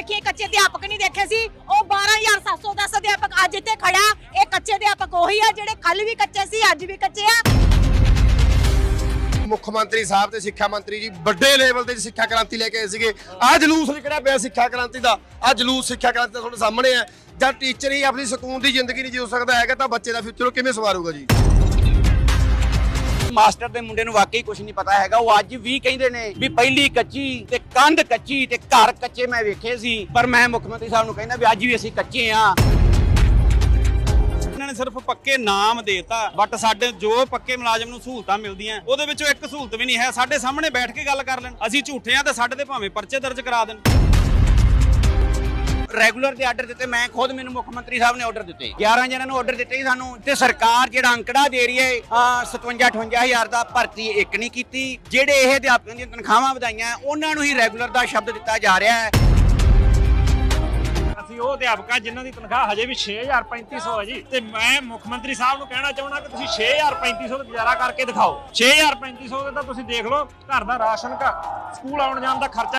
ਦੇਖੀ ਕੱਚੇ ਅਧਿਆਪਕ ਨਹੀਂ ਦੇਖੇ ਸੀ? ਉਹ 12710 ਅਧਿਆਪਕ ਅੱਜ ਇੱਥੇ ਖੜਾ ਇਹ ਕੱਚੇ ਅਧਿਆਪਕ ਉਹੀ ਆ ਜਿਹੜੇ ਕੱਲ ਵੀ ਕੱਚੇ ਸੀ, ਅੱਜ ਵੀ ਕੱਚੇ ਆ। ਮੁੱਖ ਮੰਤਰੀ ਸਾਹਿਬ ਤੇ ਸਿੱਖਿਆ ਮੰਤਰੀ ਜੀ ਵੱਡੇ ਲੈਵਲ ਤੇ ਸਿੱਖਿਆ ਕ੍ਰਾਂਤੀ ਲੈ ਕੇ ਆਏ ਸੀਗੇ। ਆ ਜਲੂਸ ਨਿਕਲਿਆ ਪਿਆ ਸਿੱਖਿਆ ਕ੍ਰਾਂਤੀ ਦਾ। ਆ ਜਲੂਸ ਸਿੱਖਿਆ ਕ੍ਰਾਂਤੀ ਦਾ ਤੁਹਾਡੇ ਸਾਹਮਣੇ ਆ। ਜਦ ਟੀਚਰ ਹੀ ਆਪਣੀ ਸਕੂਨ ਦੀ ਜ਼ਿੰਦਗੀ ਨਹੀਂ ਜਿਉ ਸਕਦਾ ਹੈਗਾ, ਤਾਂ ਬੱਚੇ ਦਾ ਫਿਊਚਰ ਕਿਵੇਂ ਸਵਾਰੂਗਾ ਜੀ? ਮਾਸਟਰ ਦੇ ਮੁੰਡੇ ਨੂੰ ਵਾਕਈ ਕੁਝ ਨਹੀਂ ਪਤਾ ਹੈਗਾ। ਉਹ ਅੱਜ ਵੀ ਕਹਿੰਦੇ ਨੇ ਵੀ ਪਹਿਲੀ ਕੱਚੀ ਤੇ ਕੰਧ ਕੱਚੀ ਤੇ ਘਰ ਕੱਚੇ ਮੈਂ ਵੇਖੇ ਸੀ। ਪਰ ਮੈਂ ਮੁੱਖ ਮੰਤਰੀ ਸਾਹਿਬ ਨੂੰ ਕਹਿੰਦਾ ਵੀ ਅੱਜ ਵੀ ਅਸੀਂ ਕੱਚੇ ਆ। ਇਹਨਾਂ ਨੇ ਸਿਰਫ ਪੱਕੇ ਨਾਮ ਦੇਤਾ ਬਟ ਸਾਡੇ ਜੋ ਪੱਕੇ ਮੁਲਾਜ਼ਮ ਨੂੰ ਸਹੂਲਤਾਂ ਮਿਲਦੀਆਂ, ਉਹਦੇ ਵਿੱਚੋਂ ਇੱਕ ਸਹੂਲਤ ਵੀ ਨਹੀਂ ਹੈ। ਸਾਡੇ ਸਾਹਮਣੇ ਬੈਠ ਕੇ ਗੱਲ ਕਰ ਲੈਣ। ਅਸੀਂ ਝੂਠੇ ਆ ਤੇ ਸਾਡੇ ਤੇ ਭਾਵੇਂ ਪਰਚੇ ਦਰਜ ਕਰਾ ਦੇਣ। ਰੈਗੂਲਰ ਦੇ ਆਰਡਰ ਦਿੱਤੇ, ਮੈਂ ਖੁਦ ਮੈਨੂੰ ਮੁੱਖ ਮੰਤਰੀ ਸਾਹਿਬ ਨੇ ਆਰਡਰ ਦਿੱਤੇ। 11 ਜਣਾਂ ਨੂੰ ਆਰਡਰ ਦਿੱਤੇ ਸੀ ਸਾਨੂੰ। ਤੇ ਸਰਕਾਰ ਜਿਹੜਾ ਅੰਕੜਾ ਦੇ ਰਹੀ ਹੈ 57 58000 ਦਾ ਭਰਤੀ ਇੱਕ ਨਹੀਂ ਕੀਤੀ। ਜਿਹੜੇ ਇਹ ਅਧਿਆਪਕਾਂ ਦੀਆਂ ਤਨਖਾਹਾਂ ਵਧਾਈਆਂ, ਉਹਨਾਂ ਨੂੰ ਹੀ ਰੈਗੂਲਰ ਦਾ ਸ਼ਬਦ ਦਿੱਤਾ ਜਾ ਰਿਹਾ ਹੈ। ਅਸੀਂ ਉਹ ਅਧਿਆਪਕਾਂ ਆ ਜਿਨ੍ਹਾਂ ਦੀ ਤਨਖਾਹ ਹਜੇ ਵੀ 6000 3500 ਹੈ ਜੀ। ਤੇ ਮੈਂ ਮੁੱਖ ਮੰਤਰੀ ਸਾਹਿਬ ਨੂੰ ਕਹਿਣਾ ਚਾਹੁੰਦਾ ਕਿ ਤੁਸੀਂ 6000 3500 ਦਾ ਗੁਜ਼ਾਰਾ ਕਰਕੇ ਦਿਖਾਓ। 6000 3500 ਦੇ ਤਾਂ ਤੁਸੀਂ ਦੇਖ ਲਓ, ਘਰ ਦਾ ਰਾਸ਼ਨ ਘਰ, ਸਕੂਲ ਆਉਣ ਜਾਣ ਦਾ ਖਰਚਾ